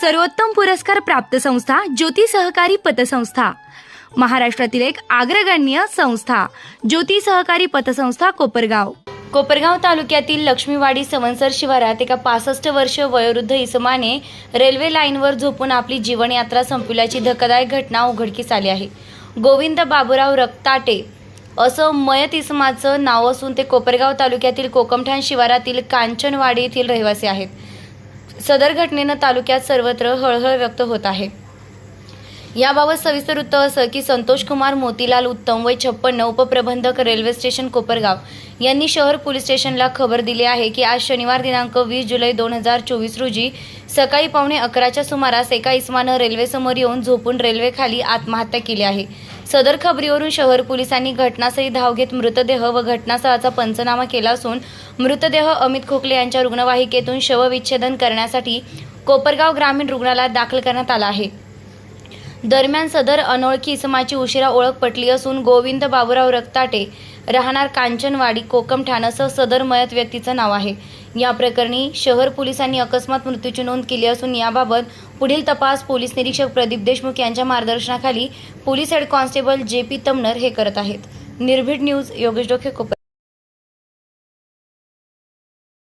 सर्वोत्तम पुरस्कार प्राप्त संस्था ज्योती सहकारी पतसंस्था. महाराष्ट्रातील एक अग्रगण्य संस्था ज्योती सहकारी पतसंस्था कोपरगाव. कोपरगाव तालुक्यातील लक्ष्मीवाडी सवनसर शिवारात एका पासष्ट वर्ष वयोवृद्ध इसमाने रेल्वे लाईनवर झोपून आपली जीवनयात्रा संपविल्याची धक्कादायक घटना उघडकीस आली आहे. गोविंद बाबूराव रक्ताटे असं मयत इसमाचं नाव असून ते कोपरगाव तालुक्यातील कोकमठाण शिवारातील कांचनवाडी येथील रहिवासी आहेत. सदर घटनेनं तालुक्यात सर्वत्र हळहळ व्यक्त होत आहे. याबाबत सविस्तर वृत्त असं की संतोष कुमार मोतीलाल उत्तम वय छप्पन्न उपप्रबंधक रेल्वे स्टेशन कोपरगाव यांनी शहर पोलीस स्टेशनला खबर दिली आहे की आज शनिवार दिनांक वीस जुलै दोन हजार चोवीस रोजी सकाळी पावणे अकराच्या सुमारास एका इसमानं रेल्वेसमोर येऊन झोपून रेल्वेखाली आत्महत्या केली आहे. सदर खबरीवरून शहर पोलिसांनी घटनास्थळी धाव घेत मृतदेह व घटनास्थळाचा पंचनामा केला असून मृतदेह अमित खोकले यांच्या रुग्णवाहिकेतून शवविच्छेदन करण्यासाठी कोपरगाव ग्रामीण रुग्णालयात दाखल करण्यात आला आहे. दरम्यान सदर अनोळखी इसमाची उशिरा ओळख पटली असून गोविंद बाबूराव रक्ताटे राहणार कांचनवाडी कोकम ठाण असं सदर मयत व्यक्तीचं नाव आहे. या प्रकरणी शहर पोलिसांनी अकस्मात मृत्यूची नोंद केली असून याबाबत पुढील तपास पोलीस निरीक्षक प्रदीप देशमुख यांच्या मार्गदर्शनाखाली police head constable J P Tamnar हे करत आहेत. निर्भीड न्यूज योगेश डोखे कोपर